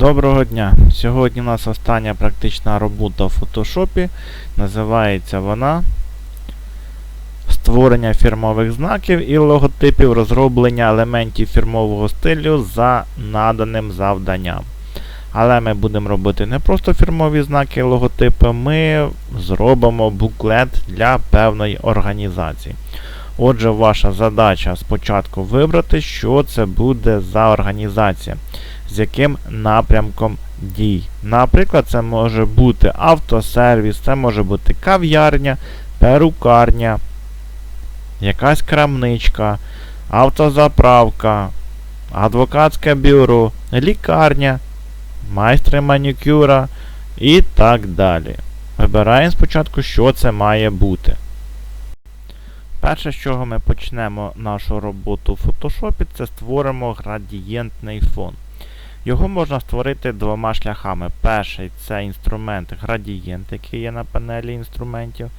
Доброго дня! Сьогодні у нас остання практична робота в фотошопі. Називається вона Створення фірмових знаків і логотипів, розроблення елементів фірмового стилю за наданим завданням. Але ми будемо робити не просто фірмові знаки і логотипи, ми зробимо буклет для певної організації. Отже, ваша задача спочатку вибрати, що це буде за організація з яким напрямком дій. Наприклад, це може бути автосервіс, це може бути кав'ярня, перукарня, якась крамничка, автозаправка, адвокатське бюро, лікарня, майстри манікюра і так далі. Вибираємо спочатку, що це має бути. Перше, з чого ми почнемо нашу роботу в фотошопі, це створимо градієнтний фон. Його можна створити двома шляхами. Перший це інструмент градієнт, який є на панелі інструментів.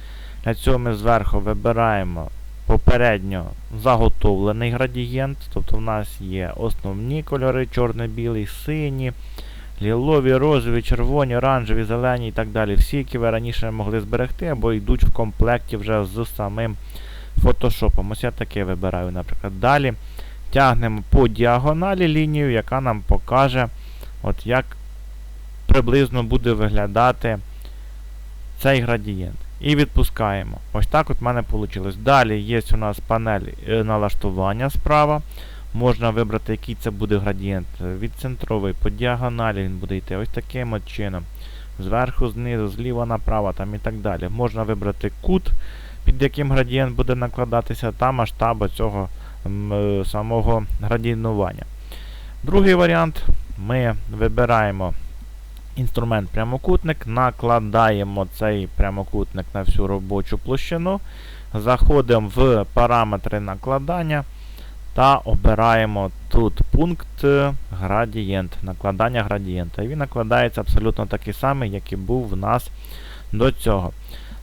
Для цього ми зверху вибираємо попередньо заготовлений градієнт. Тобто в нас є основні кольори, чорно-білий, сині, лілові, розові, червоні, оранжеві, зелені і так далі. Всі, які ви раніше могли зберегти, або йдуть в комплекті вже з самим фотошопом. Ось я таке вибираю, наприклад. Далі тягнемо по діагоналі лінію, яка нам покаже, от як приблизно буде виглядати цей градієнт. І відпускаємо. Ось так от в мене вийшло. Далі є у нас панель е, налаштування справа. Можна вибрати, який це буде градієнт. Відцентровий по діагоналі він буде йти ось таким от чином. Зверху, знизу, зліва направо там і так далі. Можна вибрати кут, під яким градієнт буде накладатися, та масштаби цього самого градієнтування. Другий варіант. Ми вибираємо інструмент прямокутник, накладаємо цей прямокутник на всю робочу площину. Заходимо в параметри накладання та обираємо тут пункт градієнт, накладання градієнта. І він накладається абсолютно такий самий, як і був в нас до цього.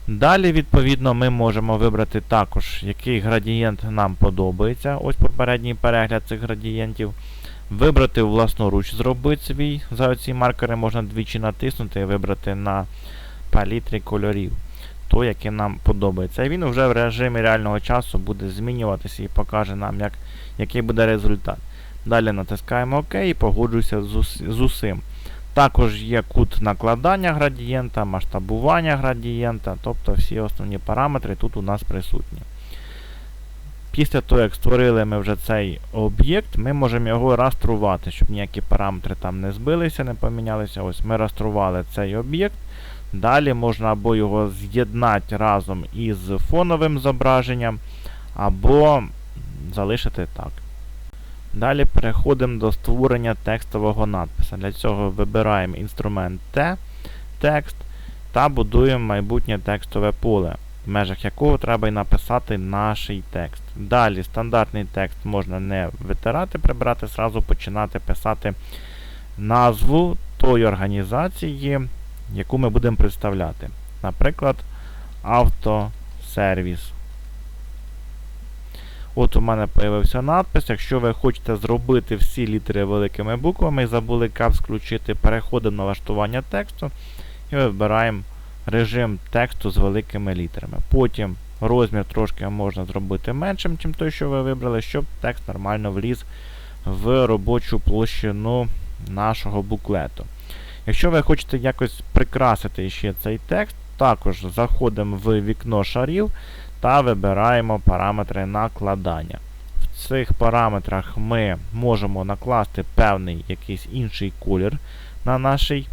Далі, відповідно, ми можемо вибрати також, який градієнт нам подобається. Ось попередній перегляд цих градієнтів. Вибрати власноруч, зробити свій. За ці маркери можна двічі натиснути і вибрати на палітрі кольорів. То, який нам подобається. І він вже в режимі реального часу буде змінюватися і покаже нам, як, який буде результат. Далі натискаємо ОК і погоджуюся з, з усім. Також є кут накладання градієнта, масштабування градієнта, тобто всі основні параметри тут у нас присутні. Після того, як створили ми вже цей об'єкт, ми можемо його раструвати, щоб ніякі параметри там не збилися, не помінялися. Ось Ми растрували цей об'єкт. Далі можна або його з'єднати разом із фоновим зображенням, або залишити так. Далі переходимо до створення текстового надпису. Для цього вибираємо інструмент T, текст та будуємо майбутнє текстове поле, в межах якого треба і написати наш текст. Далі стандартний текст можна не витирати, прибрати, зразу починати писати назву тої організації, яку ми будемо представляти. Наприклад, автосервіс. От у мене з'явився надпис. Якщо ви хочете зробити всі літери великими буквами і забули капс включити, переходимо на налаштування тексту і вибираємо режим тексту з великими літерами. Потім розмір трошки можна зробити меншим, ніж той, що ви вибрали, щоб текст нормально вліз в робочу площину нашого буклету. Якщо ви хочете якось прикрасити ще цей текст, також заходимо в вікно шарів та вибираємо параметри накладання. В цих параметрах ми можемо накласти певний якийсь інший колір на наш, е,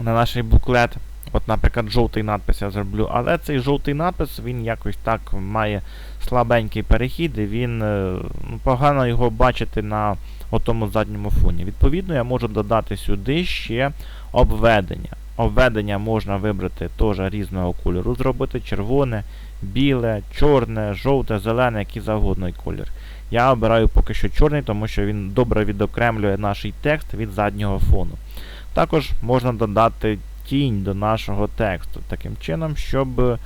на наш буклет. От, наприклад, жовтий надпис я зроблю, але цей жовтий надпис він якось так має слабенький перехід, і він е, погано його бачити на отому задньому фоні. Відповідно, я можу додати сюди ще обведення. Обведення можна вибрати теж різного кольору, зробити червоне, біле, чорне, жовте, зелене, який завгодно колір. Я обираю поки що чорний, тому що він добре відокремлює наш текст від заднього фону. Також можна додати тінь до нашого тексту, таким чином, щоб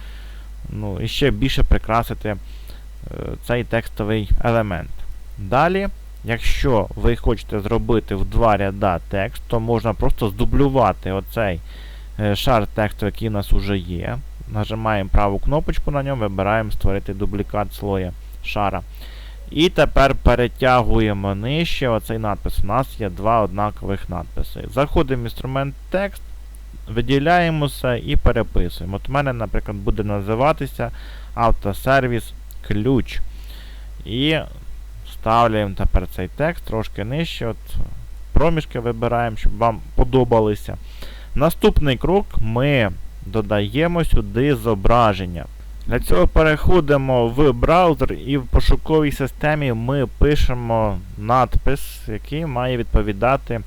ну, іще більше прикрасити е, цей текстовий елемент. Далі якщо ви хочете зробити в два ряда текст, то можна просто здублювати оцей е, шар тексту, який у нас вже є. Нажимаємо праву кнопочку на ньому, вибираємо створити дублікат слоя шара. І тепер перетягуємо нижче оцей надпис. У нас є два однакових надписи. Заходимо в інструмент текст, виділяємо все і переписуємо. От у мене, наприклад, буде називатися автосервіс ключ. І ставляємо тепер цей текст трошки нижче. От Проміжки вибираємо, щоб вам подобалися. Наступний крок ми додаємо сюди зображення. Для цього переходимо в браузер і в пошуковій системі ми пишемо надпис, який має відповідати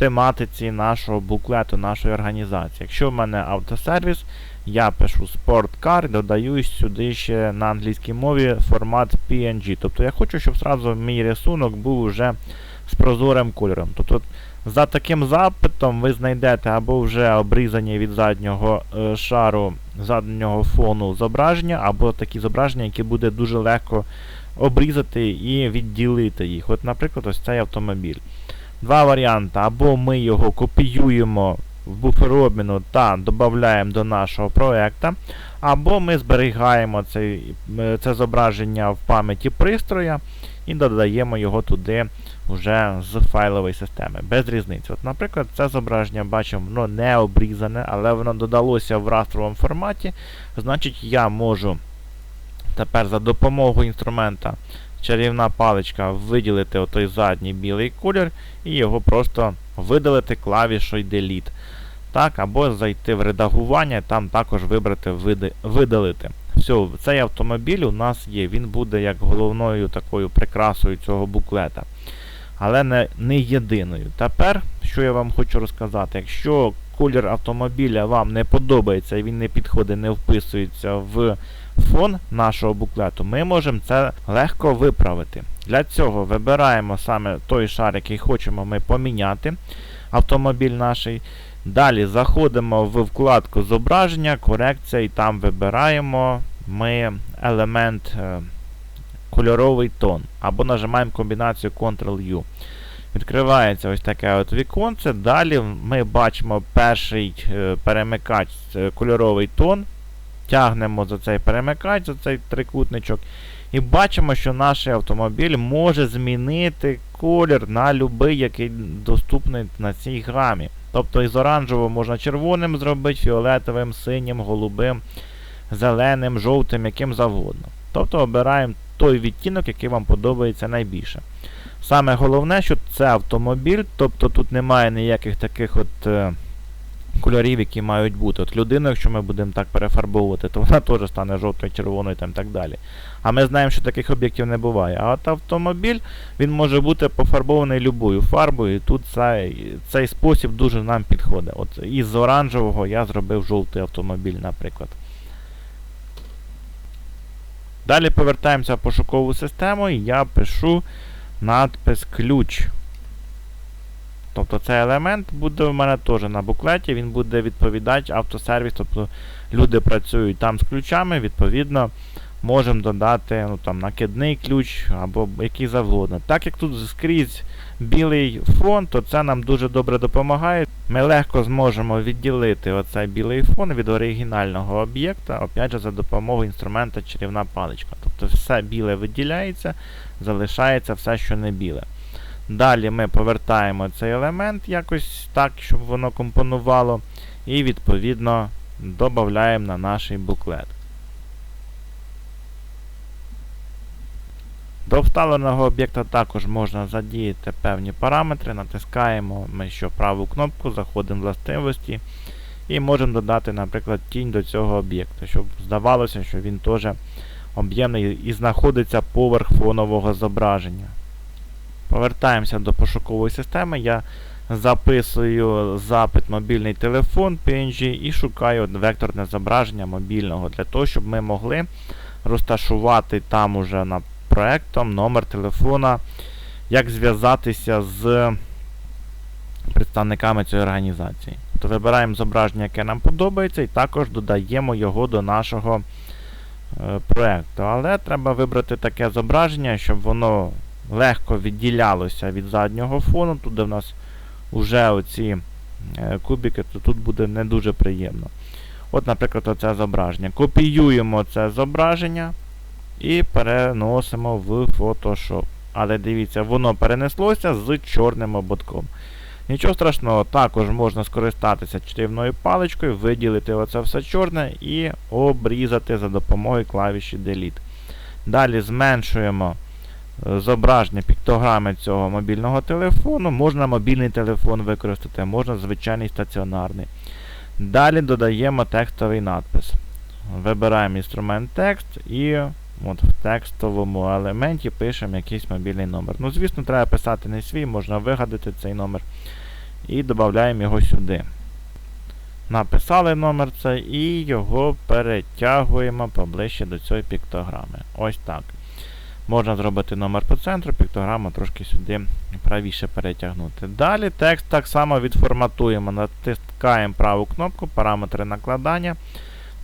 тематиці нашого буклету, нашої організації. Якщо в мене автосервіс, я пишу SportCar, додаю сюди ще на англійській мові формат PNG. Тобто я хочу, щоб зразу мій рисунок був вже з прозорим кольором. Тобто за таким запитом ви знайдете або вже обрізані від заднього е, шару заднього фону зображення, або такі зображення, які буде дуже легко обрізати і відділити їх. От, наприклад, ось цей автомобіль. Два варіанти. Або ми його копіюємо в буфер обміну та додаємо до нашого проекту, або ми зберігаємо цей, е, це зображення в пам'яті пристроя і додаємо його туди вже з файлової системи. Без різниці. От, Наприклад, це зображення бачимо, воно не обрізане, але воно додалося в растровому форматі. Значить, я можу тепер за допомогою інструмента чарівна паличка виділити отой задній білий колір і його просто видалити клавішою Delete. Так, Або зайти в редагування, там також вибрати види, видалити. Все, цей автомобіль у нас є, він буде як головною такою прикрасою цього буклета. Але не, не єдиною. Тепер, що я вам хочу розказати, якщо колір автомобіля вам не подобається і він не підходить, не вписується в фон нашого буклету, ми можемо це легко виправити. Для цього вибираємо саме той шар, який хочемо ми поміняти, автомобіль наш. Далі заходимо в вкладку зображення, корекція і там вибираємо ми елемент е, кольоровий тон. Або нажимаємо комбінацію Ctrl-U. Відкривається ось таке от віконце. Далі ми бачимо перший е, перемикач е, кольоровий тон. Тягнемо за цей перемикач, за цей трикутничок. І бачимо, що наш автомобіль може змінити колір на будь-який, який доступний на цій гамі. Тобто із оранжевого можна червоним зробити, фіолетовим, синім, голубим, зеленим, жовтим, яким завгодно. Тобто обираємо той відтінок, який вам подобається найбільше. Саме головне, що це автомобіль, тобто тут немає ніяких таких от е, кольорів, які мають бути. От людину, якщо ми будемо так перефарбовувати, то вона теж стане жовтою, червоною і так далі. А ми знаємо, що таких об'єктів не буває. А от автомобіль він може бути пофарбований любою фарбою, і тут цей, цей спосіб дуже нам підходить. От Із оранжевого я зробив жовтий автомобіль, наприклад. Далі повертаємося в пошукову систему і я пишу надпис ключ. Тобто цей елемент буде в мене теж на буклеті, він буде відповідати автосервіс. Тобто люди працюють там з ключами, відповідно, можемо додати ну, там, накидний ключ або який завгодно. Так як тут скрізь білий фон, то це нам дуже добре допомагає. Ми легко зможемо відділити оцей білий фон від оригінального об'єкта, опять же, за допомогою інструмента чарівна паличка. Тобто все біле виділяється, залишається все, що не біле. Далі ми повертаємо цей елемент якось так, щоб воно компонувало, і відповідно додаємо на наш буклет. До вставленого об'єкта також можна задіяти певні параметри, натискаємо ми що праву кнопку, заходимо в властивості і можемо додати, наприклад, тінь до цього об'єкта, щоб здавалося, що він теж об'ємний і знаходиться поверх фонового зображення. Повертаємося до пошукової системи. Я записую запит мобільний телефон PNG і шукаю векторне зображення мобільного, для того, щоб ми могли розташувати там уже на проектом номер телефона, як зв'язатися з представниками цієї організації. То вибираємо зображення, яке нам подобається, і також додаємо його до нашого е, проекту. Але треба вибрати таке зображення, щоб воно легко відділялося від заднього фону, тут де в нас вже оці е, кубики, то тут буде не дуже приємно. От, наприклад, оце зображення. Копіюємо це зображення і переносимо в Photoshop. Але дивіться, воно перенеслося з чорним ободком. Нічого страшного, також можна скористатися чарівною паличкою, виділити оце все чорне і обрізати за допомогою клавіші Delete. Далі зменшуємо зображення піктограми цього мобільного телефону. Можна мобільний телефон використати, можна звичайний стаціонарний. Далі додаємо текстовий надпис. Вибираємо інструмент текст і от в текстовому елементі пишемо якийсь мобільний номер. Ну, звісно, треба писати не свій, можна вигадати цей номер. І додаємо його сюди. Написали номер цей і його перетягуємо поближче до цієї піктограми. Ось так. Можна зробити номер по центру, піктограму трошки сюди правіше перетягнути. Далі текст так само відформатуємо, натискаємо праву кнопку, параметри накладання,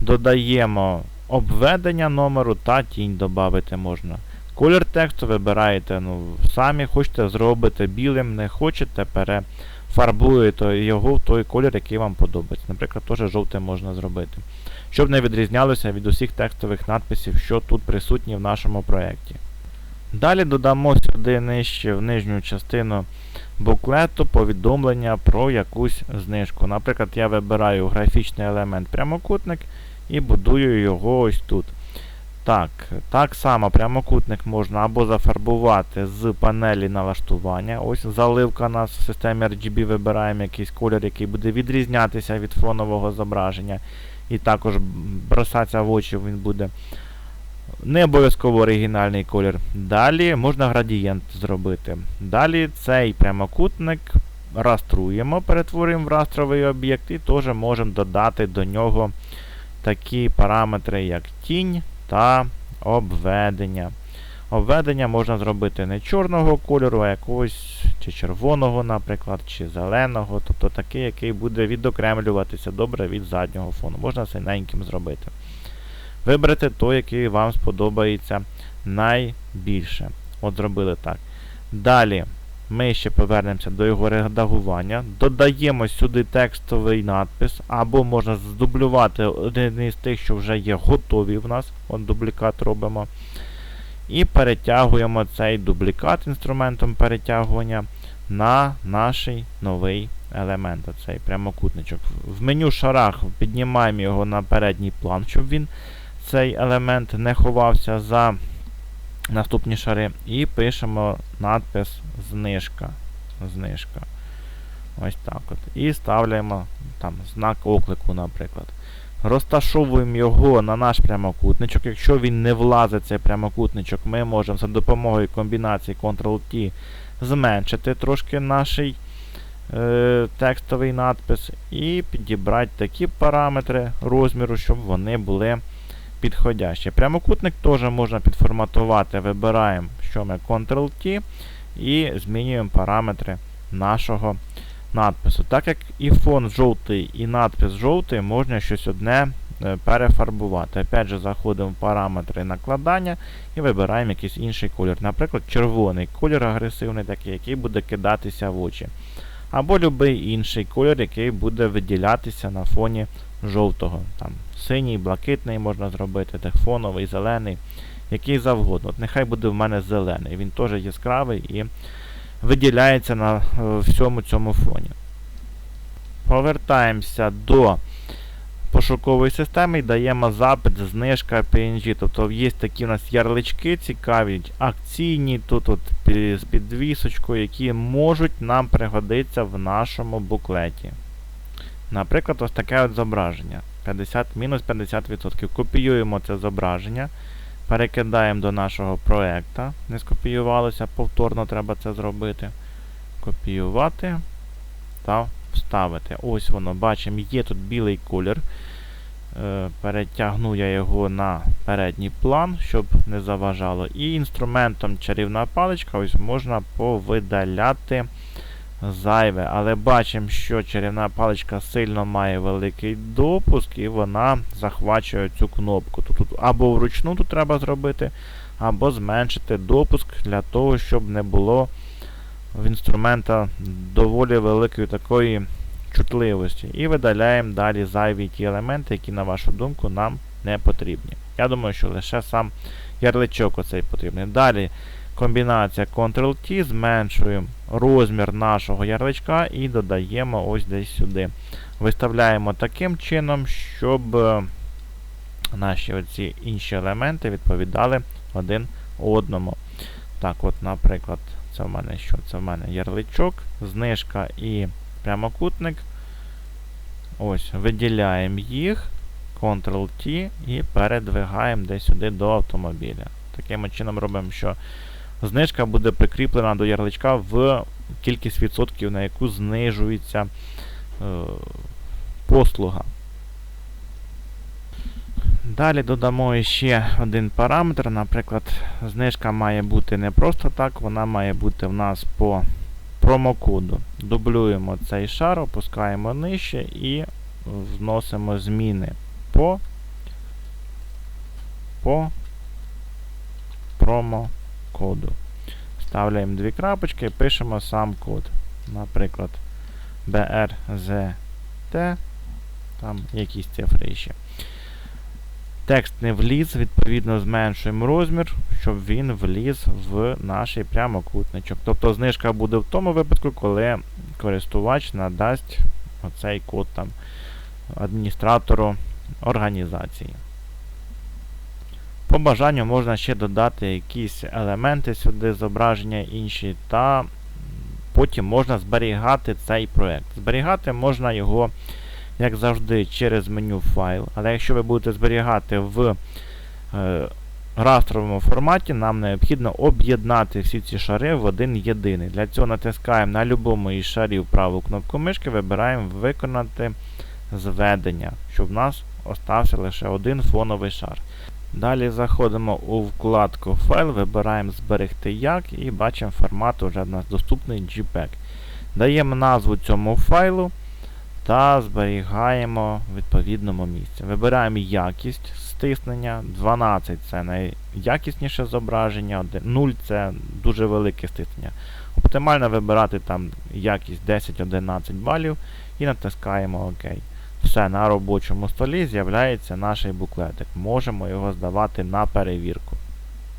додаємо обведення номеру та тінь додати можна. Колір тексту вибираєте ну, самі, хочете зробити білим, не хочете, перефарбуєте його в той колір, який вам подобається. Наприклад, теж жовтим можна зробити. Щоб не відрізнялося від усіх текстових надписів, що тут присутні в нашому проєкті. Далі додамо сюди нижче в нижню частину буклету повідомлення про якусь знижку. Наприклад, я вибираю графічний елемент прямокутник і будую його ось тут. Так, так само прямокутник можна або зафарбувати з панелі налаштування. Ось заливка у нас в системі RGB вибираємо якийсь колір, який буде відрізнятися від фонового зображення. І також бросатися в очі він буде. Не обов'язково оригінальний колір. Далі можна градієнт зробити. Далі цей прямокутник раструємо, перетворюємо в растровий об'єкт і теж можемо додати до нього такі параметри, як тінь та обведення. Обведення можна зробити не чорного кольору, а якогось чи червоного, наприклад, чи зеленого, тобто такий, який буде відокремлюватися добре від заднього фону. Можна синеньким зробити. Виберете той, який вам сподобається найбільше. От зробили так. Далі ми ще повернемося до його редагування. Додаємо сюди текстовий надпис, або можна здублювати один із тих, що вже є готові в нас. От дублікат робимо. І перетягуємо цей дублікат інструментом перетягування на наш новий елемент, цей прямокутничок. В меню шарах піднімаємо його на передній план, щоб він цей елемент не ховався за наступні шари. І пишемо надпис знижка. Знижка. Ось так от. І ставляємо там знак оклику, наприклад. Розташовуємо його на наш прямокутничок. Якщо він не влазить цей прямокутничок, ми можемо за допомогою комбінації Ctrl-T зменшити трошки наш е, текстовий надпис і підібрати такі параметри розміру, щоб вони були підходящі. Прямокутник теж можна підформатувати. Вибираємо, що ми Ctrl-T і змінюємо параметри нашого надпису. Так як і фон жовтий, і надпис жовтий, можна щось одне е, перефарбувати. Опять же, заходимо в параметри накладання і вибираємо якийсь інший колір. Наприклад, червоний колір агресивний, такий, який буде кидатися в очі. Або будь-який інший кольор, який буде виділятися на фоні жовтого. Там Синій, блакитний можна зробити, так фоновий, зелений, який завгодно. От Нехай буде в мене зелений. Він теж яскравий і виділяється на е, всьому цьому фоні. Повертаємося до пошукової системи і даємо запит знижка PNG. Тобто є такі у нас ярлички цікаві, акційні, тут от з підвісочкою, які можуть нам пригодитися в нашому буклеті. Наприклад, ось таке от зображення. 50, мінус 50%. Копіюємо це зображення. Перекидаємо до нашого проєкту. Не скопіювалося, повторно треба це зробити. Копіювати та вставити. Ось воно, бачимо, є тут білий колір. Е, перетягну я його на передній план, щоб не заважало. І інструментом чарівна паличка ось можна повидаляти зайве. Але бачимо, що чарівна паличка сильно має великий допуск, і вона захвачує цю кнопку. Тут, тут Або вручну тут треба зробити, або зменшити допуск для того, щоб не було в інструмента доволі великої такої чутливості. І видаляємо далі зайві ті елементи, які, на вашу думку, нам не потрібні. Я думаю, що лише сам ярличок оцей потрібний. Далі комбінація Ctrl-T, зменшуємо розмір нашого ярличка і додаємо ось десь сюди. Виставляємо таким чином, щоб е, наші оці інші елементи відповідали один одному. Так, от, наприклад, це в мене що? Це в мене ярличок, знижка і прямокутник. Ось, виділяємо їх, Ctrl-T і передвигаємо десь сюди до автомобіля. Таким чином робимо, що знижка буде прикріплена до ярличка в кількість відсотків, на яку знижується е, послуга. Далі додамо ще один параметр. Наприклад, знижка має бути не просто так, вона має бути в нас по промокоду. Дублюємо цей шар, опускаємо нижче і вносимо зміни по, по промокоду. Ставляємо дві крапочки, пишемо сам код. Наприклад, BRZT, там якісь цифри ще. Текст не вліз, відповідно зменшуємо розмір, щоб він вліз в наш прямокутничок. Тобто знижка буде в тому випадку, коли користувач надасть оцей код там адміністратору організації. По бажанню можна ще додати якісь елементи сюди, зображення інші, та потім можна зберігати цей проект. Зберігати можна його як завжди, через меню файл. Але якщо ви будете зберігати в е, растровому форматі, нам необхідно об'єднати всі ці шари в один єдиний. Для цього натискаємо на будь-якому із шарів праву кнопку мишки, вибираємо Виконати зведення, щоб в нас остався лише один фоновий шар. Далі заходимо у вкладку Файл, вибираємо Зберегти як і бачимо формат уже в нас доступний JPEG. Даємо назву цьому файлу та зберігаємо в відповідному місці. Вибираємо якість стиснення. 12 це найякісніше зображення, 0 це дуже велике стиснення. Оптимально вибирати там якість 10-11 балів і натискаємо ОК. Все, на робочому столі з'являється наш буклетик. Можемо його здавати на перевірку.